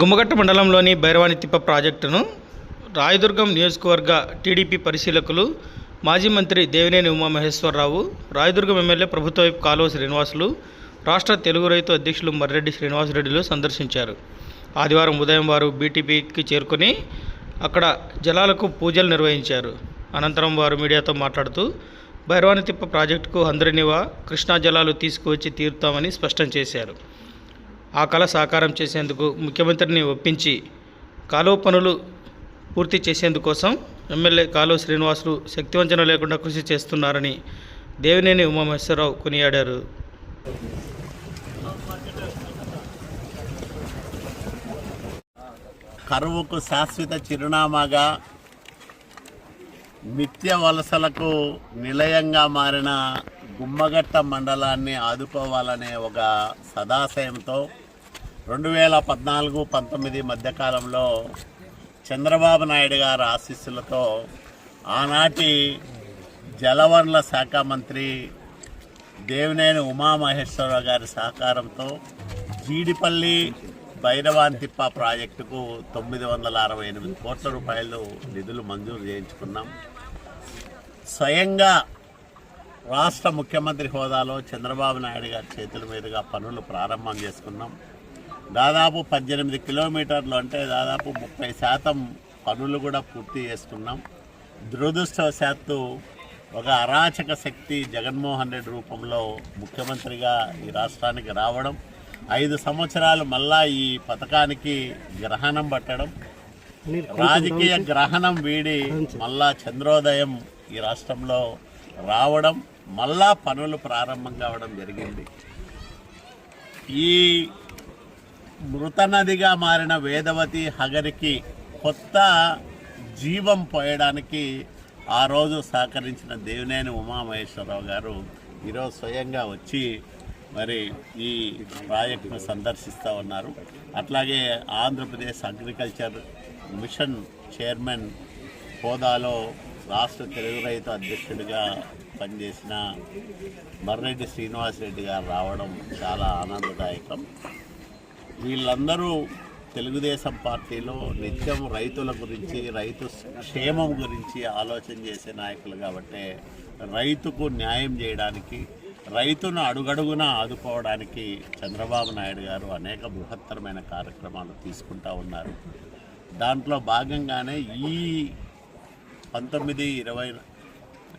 గుమ్మగట్ట మండలంలోని భైరవానితిప్ప ప్రాజెక్టును రాయదుర్గం నియోజకవర్గ టీడీపీ పరిశీలకులు మాజీ మంత్రి దేవినేని ఉమామహేశ్వరరావు రాయదుర్గం ఎమ్మెల్యే ప్రభుత్వ వైపు కాలువ శ్రీనివాసులు రాష్ట్ర తెలుగు రైతు అధ్యక్షులు మర్రెడ్డి శ్రీనివాసరెడ్డిలు సందర్శించారు. ఆదివారం ఉదయం వారు బీటీపీకి చేరుకొని అక్కడ జలాలకు పూజలు నిర్వహించారు. అనంతరం వారు మీడియాతో మాట్లాడుతూ భైరవాణి తిప్ప ప్రాజెక్టుకు అందరినివా కృష్ణా జలాలు తీసుకువచ్చి తీరుతామని స్పష్టం చేశారు. ఆ కళ సాకారం చేసేందుకు ముఖ్యమంత్రిని ఒప్పించి కాలువ పనులు పూర్తి చేసేందుకోసం ఎమ్మెల్యే కాలువ శ్రీనివాసులు శక్తివంచన లేకుండా కృషి చేస్తున్నారని దేవినేని ఉమామహేశ్వరరావు కొనియాడారు. కరువుకు శాశ్వత చిరునామాగా నిత్య వలసలకు నిలయంగా మారిన గుమ్మగట్ట మండలాన్ని ఆదుకోవాలనే ఒక సదాశయంతో రెండు వేల పద్నాలుగు పంతొమ్మిది మధ్యకాలంలో చంద్రబాబు నాయుడు గారి ఆశీస్సులతో ఆనాటి జలవనరుల శాఖ మంత్రి దేవినేని ఉమామహేశ్వరరావు గారి సహకారంతో జీడిపల్లి భైరవాంతిప్ప ప్రాజెక్టుకు తొమ్మిది వందల అరవై ఎనిమిది కోట్ల రూపాయలు నిధులు మంజూరు చేయించుకున్నాం. స్వయంగా రాష్ట్ర ముఖ్యమంత్రి హోదాలో చంద్రబాబు నాయుడు గారి చేతుల మీదుగా పనులు ప్రారంభం చేసుకున్నాం. దాదాపు పద్దెనిమిది కిలోమీటర్లు అంటే దాదాపు ముప్పై శాతం పనులు కూడా పూర్తి చేసుకున్నాం దురదృష్టవశాత్తు ఒక అరాచక శక్తి జగన్మోహన్ రెడ్డి రూపంలో ముఖ్యమంత్రిగా ఈ రాష్ట్రానికి రావడం ఐదు సంవత్సరాలు మళ్ళా ఈ పథకానికి గ్రహణం పట్టడం రాజకీయ గ్రహణం వీడి మళ్ళా చంద్రోదయం ఈ రాష్ట్రంలో రావడం మళ్ళా పనులు ప్రారంభం కావడం జరిగింది. ఈ మృతనదిగా మారిన వేదవతి హగరికి కొత్త జీవం పోయడానికి ఆ రోజు సహకరించిన దేవినేని ఉమామహేశ్వరరావు గారు ఈరోజు స్వయంగా వచ్చి మరి ఈ ప్రాజెక్టును సందర్శిస్తూ ఉన్నారు. అట్లాగే ఆంధ్రప్రదేశ్ అగ్రికల్చర్ మిషన్ చైర్మన్ హోదాలో రాష్ట్ర తెలుగు రైతు అధ్యక్షుడిగా పనిచేసిన మర్రెడ్డి శ్రీనివాసరెడ్డి గారు రావడం చాలా ఆనందదాయకం. వీళ్ళందరూ తెలుగుదేశం పార్టీలో నిత్యం రైతుల గురించి రైతు క్షేమం గురించి ఆలోచన చేసే నాయకులు కాబట్టి రైతుకు న్యాయం చేయడానికి రైతును అడుగడుగున ఆదుకోవడానికి చంద్రబాబు నాయుడు గారు అనేక బృహత్తరమైన కార్యక్రమాలు తీసుకుంటా ఉన్నారు. దాంట్లో భాగంగానే ఈ పంతొమ్మిది ఇరవై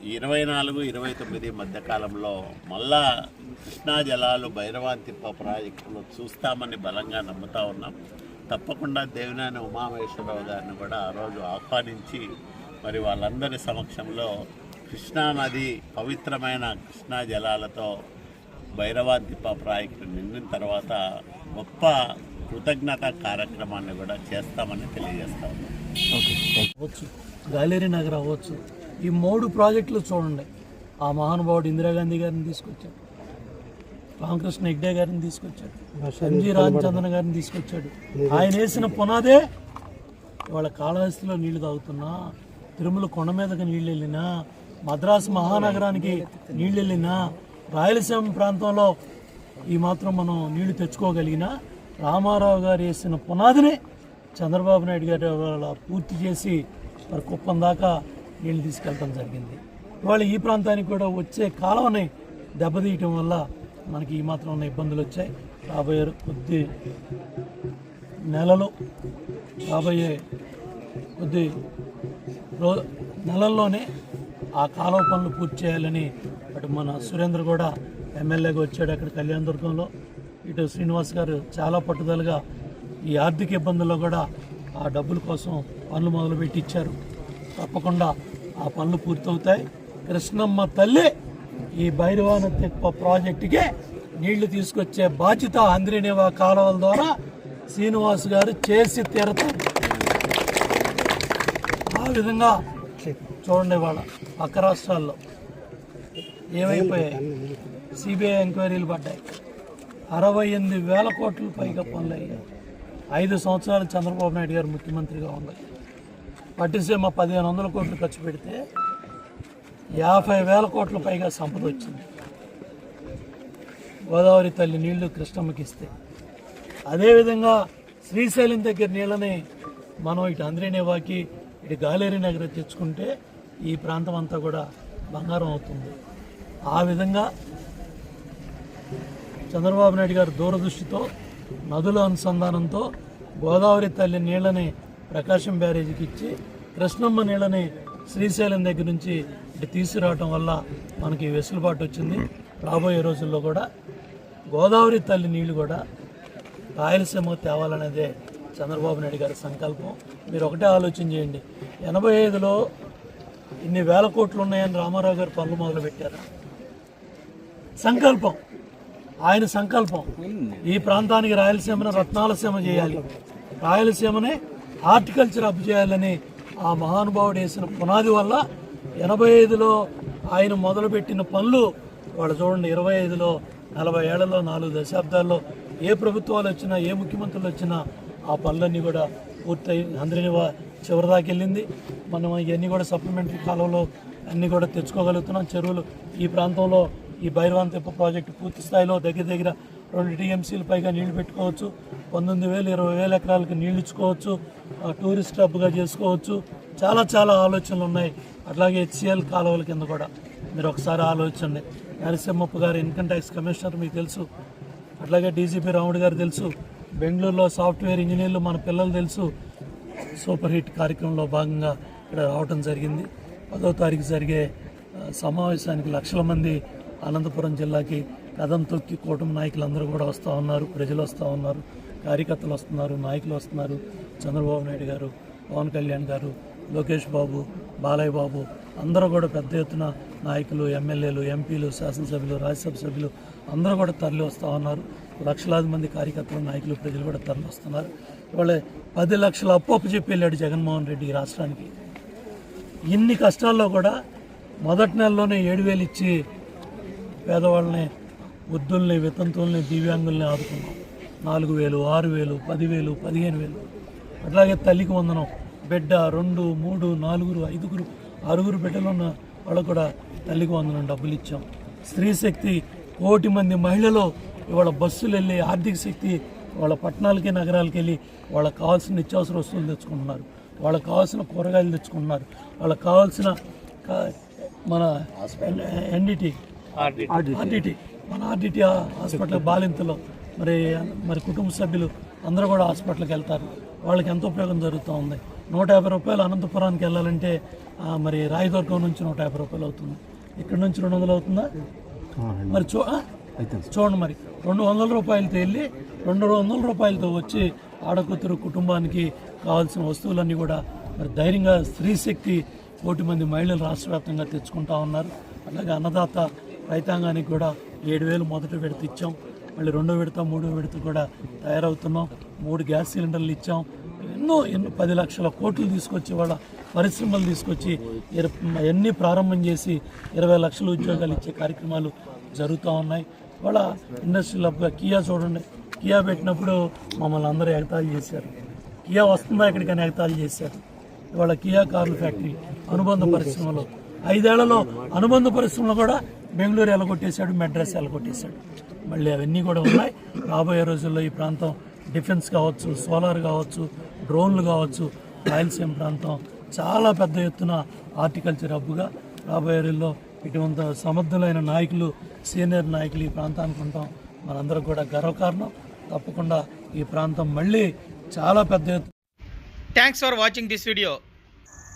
ఇరవై నాలుగు ఇరవై తొమ్మిది మధ్యకాలంలో మళ్ళా కృష్ణా జలాలు భైరవాంతిప్ప ప్రాజెక్టులో చూస్తామని బలంగా నమ్ముతా ఉన్నాం. తప్పకుండా దేవినేని ఉమామహేశ్వరరావు గారిని కూడా ఆ రోజు ఆహ్వానించి మరి వాళ్ళందరి సమక్షంలో కృష్ణా నది పవిత్రమైన కృష్ణా జలాలతో భైరవాంతిప్ప ప్రాజెక్టు నిండిన తర్వాత గొప్ప కృతజ్ఞత కార్యక్రమాన్ని కూడా చేస్తామని తెలియజేస్తా ఉన్నాం. గాలేరి నగర్ అవ్వచ్చు. ఈ మూడు ప్రాజెక్టులు చూడండి. ఆ మహానుభావుడు ఇందిరాగాంధీ గారిని తీసుకొచ్చాడు. రామకృష్ణ హెగ్డే గారిని తీసుకొచ్చాడు. ఎంజి రామచంద్రన్ గారిని తీసుకొచ్చాడు. ఆయన వేసిన పునాదే ఇవాళ కాళహస్తిలో నీళ్ళు తాగుతున్నా తిరుమల కొండ మీదకి నీళ్ళు వెళ్ళినా మద్రాసు మహానగరానికి నీళ్ళు వెళ్ళినా రాయలసీమ ప్రాంతంలో ఈ మాత్రం మనం నీళ్ళు తెచ్చుకోగలిగినా రామారావు గారు వేసిన పునాదిని చంద్రబాబు నాయుడు గారు పూర్తి చేసి మరి కుప్పం దాకా నీళ్ళు తీసుకెళ్ళడం జరిగింది. ఇవాళ ఈ ప్రాంతానికి కూడా వచ్చే కాలంని దెబ్బతీయటం వల్ల మనకి ఈ మాత్రం ఉన్న ఇబ్బందులు వచ్చాయి. రాబోయే కొద్ది నెలలో రాబోయే కొద్ది రో నెలల్లోనే ఆ కాలువ పనులు పూర్తి చేయాలని అటు మన సురేంద్ర కూడా ఎమ్మెల్యేగా వచ్చాడు అక్కడ కళ్యాణదుర్గంలో ఇటు శ్రీనివాస్ గారు చాలా పట్టుదలగా ఈ ఆర్థిక ఇబ్బందుల్లో కూడా ఆ డబ్బుల కోసం పనులు మొదలుపెట్టి ఇచ్చారు. తప్పకుండా ఆ పనులు పూర్తవుతాయి. కృష్ణమ్మ తల్లి ఈ భైరవాన తెప్ప ప్రాజెక్టుకి నీళ్ళు తీసుకొచ్చే బాధ్యత అంద్రినివా కాలువల ద్వారా శ్రీనివాస్ గారు చేసి తీరతారు. ఆ విధంగా చూడండి వాళ్ళ పక్క రాష్ట్రాల్లో ఏమైపోయాయి? సిబిఐ ఎంక్వైరీలు పడ్డాయి. అరవై ఎనిమిది వేల కోట్ల పైగా పనులు అయ్యాయి ఐదు సంవత్సరాలు చంద్రబాబు నాయుడు గారు ముఖ్యమంత్రిగా ఉన్నారు పట్టిసీమ పదిహేను వందల కోట్లు ఖర్చు పెడితే యాభై వేల కోట్ల పైగా సంపద వచ్చింది. గోదావరి తల్లి నీళ్ళు కృష్ణమ్మకి ఇస్తే. అదేవిధంగా శ్రీశైలం దగ్గర నీళ్ళని మనం ఇటు అంద్రేనేవాకి ఇటు గాలేరి నగర తెచ్చుకుంటే ఈ ప్రాంతం అంతా కూడా బంగారం అవుతుంది. ఆ విధంగా చంద్రబాబు నాయుడు గారు దూరదృష్టితో నదుల అనుసంధానంతో గోదావరి తల్లి నీళ్ళని ప్రకాశం బ్యారేజీకి ఇచ్చి కృష్ణమ్మ నీళ్ళని శ్రీశైలం దగ్గర నుంచి ఇటు తీసుకురావటం వల్ల మనకి వెసులుబాటు వచ్చింది. రాబోయే రోజుల్లో కూడా గోదావరి తల్లి నీళ్ళు కూడా రాయలసీమ తేవాలనేదే చంద్రబాబు నాయుడు గారి సంకల్పం. మీరు ఒకటే ఆలోచన చేయండి. ఎనభై ఐదులో ఇన్ని వేల కోట్లు ఉన్నాయని రామారావు గారు పనులు మొదలుపెట్టారు సంకల్పం. ఆయన సంకల్పం. ఈ ప్రాంతానికి రాయలసీమను రత్నాలసీమ చేయాలి. రాయలసీమని హార్టికల్చర్ అప్ చేయాలని ఆ మహానుభావుడు వేసిన పునాది వల్ల ఎనభై ఐదులో ఆయన మొదలుపెట్టిన పనులు వాళ్ళు చూడండి ఇరవై ఐదులో నలభై ఏళ్ళలో నాలుగు దశాబ్దాల్లో ఏ ప్రభుత్వాలు వచ్చినా ఏ ముఖ్యమంత్రులు వచ్చినా ఆ పనులన్నీ కూడా పూర్తయి అందరినీ చివరి వెళ్ళింది. మనం ఇవన్నీ కూడా సప్లిమెంటరీ కాలంలో అన్నీ కూడా తెచ్చుకోగలుగుతున్నాం. చెరువులు ఈ ప్రాంతంలో ఈ భైరవాన్ తెప్ప ప్రాజెక్టు పూర్తి స్థాయిలో దగ్గర దగ్గర రెండు టీఎంసీల పైగా నీళ్ళు పెట్టుకోవచ్చు పంతొమ్మిది వేలు ఇరవై వేల ఎకరాలకు నీళ్ళు ఇచ్చుకోవచ్చు టూరిస్ట్ హబ్గా చేసుకోవచ్చు. చాలా చాలా ఆలోచనలు ఉన్నాయి. అట్లాగే హెచ్సిఎల్ కాలువల కింద కూడా. మీరు ఒకసారి ఆలోచించండి. నరసింహప్ప గారు ఇన్కమ్ ట్యాక్స్ కమిషనర్ మీకు తెలుసు. అట్లాగే డీజీపీ రాముడు గారు తెలుసు. బెంగళూరులో సాఫ్ట్వేర్ ఇంజనీర్లు మన పిల్లలు తెలుసు. సూపర్ హిట్ కార్యక్రమంలో భాగంగా ఇక్కడ రావడం జరిగింది. పదో తారీఖు జరిగే సమావేశానికి లక్షల మంది అనంతపురం జిల్లాకి కథం తొక్కి కూటమి నాయకులందరూ కూడా వస్తూ ఉన్నారు ప్రజలు వస్తూ ఉన్నారు కార్యకర్తలు వస్తున్నారు నాయకులు వస్తున్నారు. చంద్రబాబు నాయుడు గారు పవన్ కళ్యాణ్ గారు లోకేష్ బాబు బాలయ్య బాబు అందరూ కూడా పెద్ద ఎత్తున నాయకులు ఎమ్మెల్యేలు ఎంపీలు శాసనసభ్యులు రాజ్యసభ సభ్యులు అందరూ కూడా తరలి వస్తూ ఉన్నారు. లక్షలాది మంది కార్యకర్తలు నాయకులు ప్రజలు కూడా తరలి వస్తున్నారు. ఇవాళ పది లక్షల అప్పు అప్పు చెప్పి వెళ్ళాడు జగన్మోహన్ రెడ్డి రాష్ట్రానికి. ఇన్ని కష్టాల్లో కూడా మొదటి నెలలోనే ఏడు వేలు ఇచ్చి పేదవాళ్ళని వృద్ధుల్ని వితంతుల్ని దివ్యాంగుల్ని ఆదుకున్నాం. నాలుగు వేలు ఆరు వేలు పదివేలు పదిహేను వేలు. అట్లాగే తల్లికి వందనం. బిడ్డ రెండు మూడు నాలుగురు ఐదుగురు ఆరుగురు బిడ్డలు ఉన్న వాళ్ళకు కూడా తల్లికి వందనం డబ్బులు ఇచ్చాం. స్త్రీ శక్తి కోటి మంది మహిళలు ఇవాళ బస్సులు వెళ్ళి ఆర్థిక శక్తి వాళ్ళ పట్టణాలకి నగరాలకి వెళ్ళి వాళ్ళకి కావాల్సిన నిత్యావసర వస్తువులు తెచ్చుకుంటున్నారు. వాళ్ళకి కావాల్సిన కూరగాయలు తెచ్చుకుంటున్నారు. వాళ్ళకి కావాల్సిన మన ఎన్డిటి ఆర్డిటి. మన ఆర్డిటి హాస్పిటల్ బాలింతలో. మరి మరి కుటుంబ సభ్యులు అందరూ కూడా హాస్పిటల్కి వెళ్తారు. వాళ్ళకి ఎంతో ఉపయోగం జరుగుతూ ఉంది. నూట యాభై రూపాయలు అనంతపురానికి వెళ్ళాలంటే మరి రాయదుర్గం నుంచి నూట యాభై రూపాయలు అవుతుంది. ఇక్కడ నుంచి రెండు వందలు అవుతుందా? మరి చూ? చూడండి మరి. రెండు వందల రూపాయలతో వెళ్ళి రెండు వందల రూపాయలతో వచ్చి ఆడకూతురు కుటుంబానికి కావాల్సిన వస్తువులన్నీ కూడా మరి ధైర్యంగా స్త్రీ శక్తి కోటి మంది మహిళలు రాష్ట్ర వ్యాప్తంగా తెచ్చుకుంటా ఉన్నారు. అలాగే అన్నదాత రైతాంగానికి కూడా ఏడు వేలు మొదటి విడత ఇచ్చాం. మళ్ళీ రెండో విడత మూడో విడత కూడా తయారవుతున్నాం. మూడు గ్యాస్ సిలిండర్లు ఇచ్చాం. ఎన్నో ఎన్నో పది లక్షల కోట్లు తీసుకొచ్చి వాళ్ళ పరిశ్రమలు తీసుకొచ్చి ఇర- అన్నీ ప్రారంభం చేసి ఇరవై లక్షల ఉద్యోగాలు ఇచ్చే కార్యక్రమాలు జరుగుతూ ఉన్నాయి. వాళ్ళ ఇండస్ట్రీలో కియా చూడండి. కియా పెట్టినప్పుడు మమ్మల్ని అందరూ ఎగతాళి చేశారు. కియా వస్తుందా ఎక్కడికైనా ఎగతాళి చేశారు. ఇవాళ కియా కార్ల ఫ్యాక్టరీ అనుబంధ పరిశ్రమలో ఐదేళ్ళలో అనుబంధ పరిశ్రమలు కూడా బెంగళూరు ఎలగొట్టేశాడు మెడ్రాస్ ఎలగొట్టేశాడు. మళ్ళీ అవన్నీ కూడా ఉన్నాయి. రాబోయే రోజుల్లో ఈ ప్రాంతం డిఫెన్స్ కావచ్చు సోలార్ కావచ్చు డ్రోన్లు కావచ్చు రాయలసీమ ప్రాంతం చాలా పెద్ద ఎత్తున హార్టికల్చర్ హబ్గా రాబోయే రోజుల్లో ఇటువంటి సమర్థులైన నాయకులు సీనియర్ నాయకులు ఈ ప్రాంతానికి ఉంటాం మనందరం కూడా గర్వకారణం. తప్పకుండా ఈ ప్రాంతం మళ్ళీ చాలా పెద్ద ఎత్తు thanks for watching this video